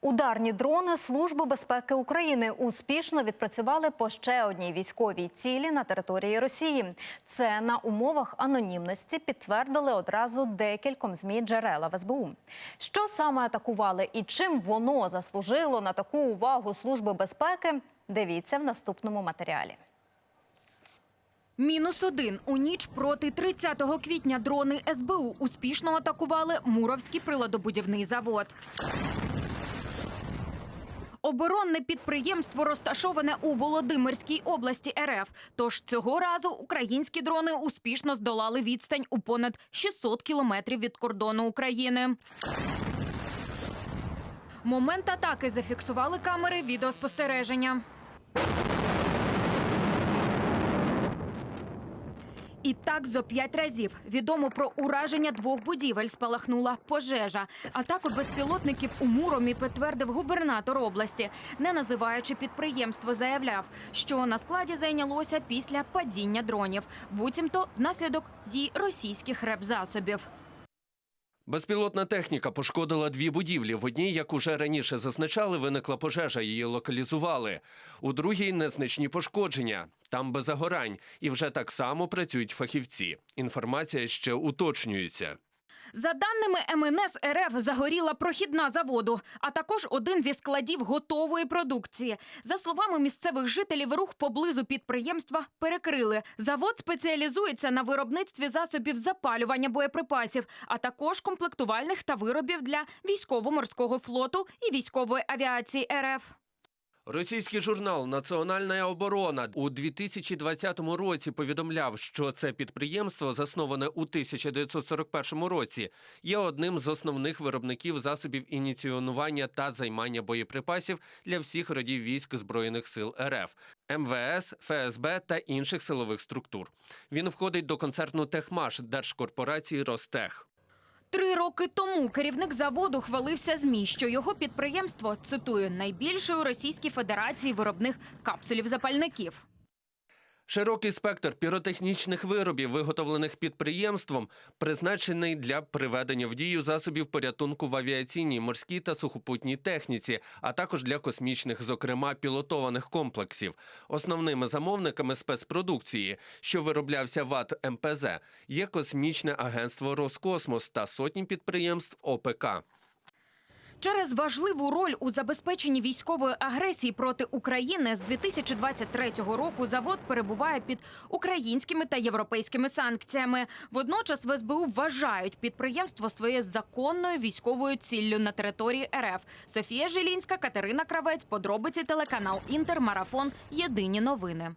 Ударні дрони Служби безпеки України успішно відпрацювали по ще одній військовій цілі на території Росії. Це на умовах анонімності підтвердили одразу декільком змі джерела в СБУ. Що саме атакували і чим воно заслужило на таку увагу Служби безпеки? Дивіться в наступному матеріалі. Мінус один у ніч проти 30 квітня дрони СБУ успішно атакували Муровський приладобудівний завод. Оборонне підприємство розташоване у Володимирській області РФ. Тож цього разу українські дрони успішно здолали відстань у понад 600 кілометрів від кордону України. Момент атаки зафіксували камери відеоспостереження. І так зо п'ять разів відомо про ураження двох будівель спалахнула пожежа. Атаку безпілотників у Муромі підтвердив губернатор області, не називаючи підприємство, заявляв, що на складі зайнялося після падіння дронів, буцімто внаслідок дій російських репзасобів. Безпілотна техніка пошкодила дві будівлі. В одній, як уже раніше зазначали, виникла пожежа. Її локалізували. У другій незначні пошкодження. Там без загорань. І вже так само працюють фахівці. Інформація ще уточнюється. За даними МНС РФ, загоріла прохідна заводу, а також один зі складів готової продукції. За словами місцевих жителів, рух поблизу підприємства перекрили. Завод спеціалізується на виробництві засобів запалювання боєприпасів, а також комплектувальних та виробів для військово-морського флоту і військової авіації РФ. Російський журнал Національна оборона у 2020 році повідомляв, що це підприємство, засноване у 1941 році, є одним з основних виробників засобів ініціонування та займання боєприпасів для всіх родів військ збройних сил РФ, МВС, ФСБ та інших силових структур. Він входить до концерну Техмаш держкорпорації Ростех. Три роки тому керівник заводу хвалився ЗМІ, що його підприємство цитую найбільше у Російській Федерації виробних капсулів запальників. Широкий спектр піротехнічних виробів, виготовлених підприємством, призначений для приведення в дію засобів порятунку в авіаційній, морській та сухопутній техніці, а також для космічних, зокрема пілотованих комплексів. Основними замовниками спецпродукції, що вироблявся ВАТ МПЗ, є космічне агентство Роскосмос та сотні підприємств ОПК. Через важливу роль у забезпеченні військової агресії проти України з 2023 року завод перебуває під українськими та європейськими санкціями. Водночас в СБУ вважають підприємство своєю законною військовою ціллю на території РФ. Софія Жилінська, Катерина Кравець, подробиці телеканал Інтер, Марафон. Єдині новини.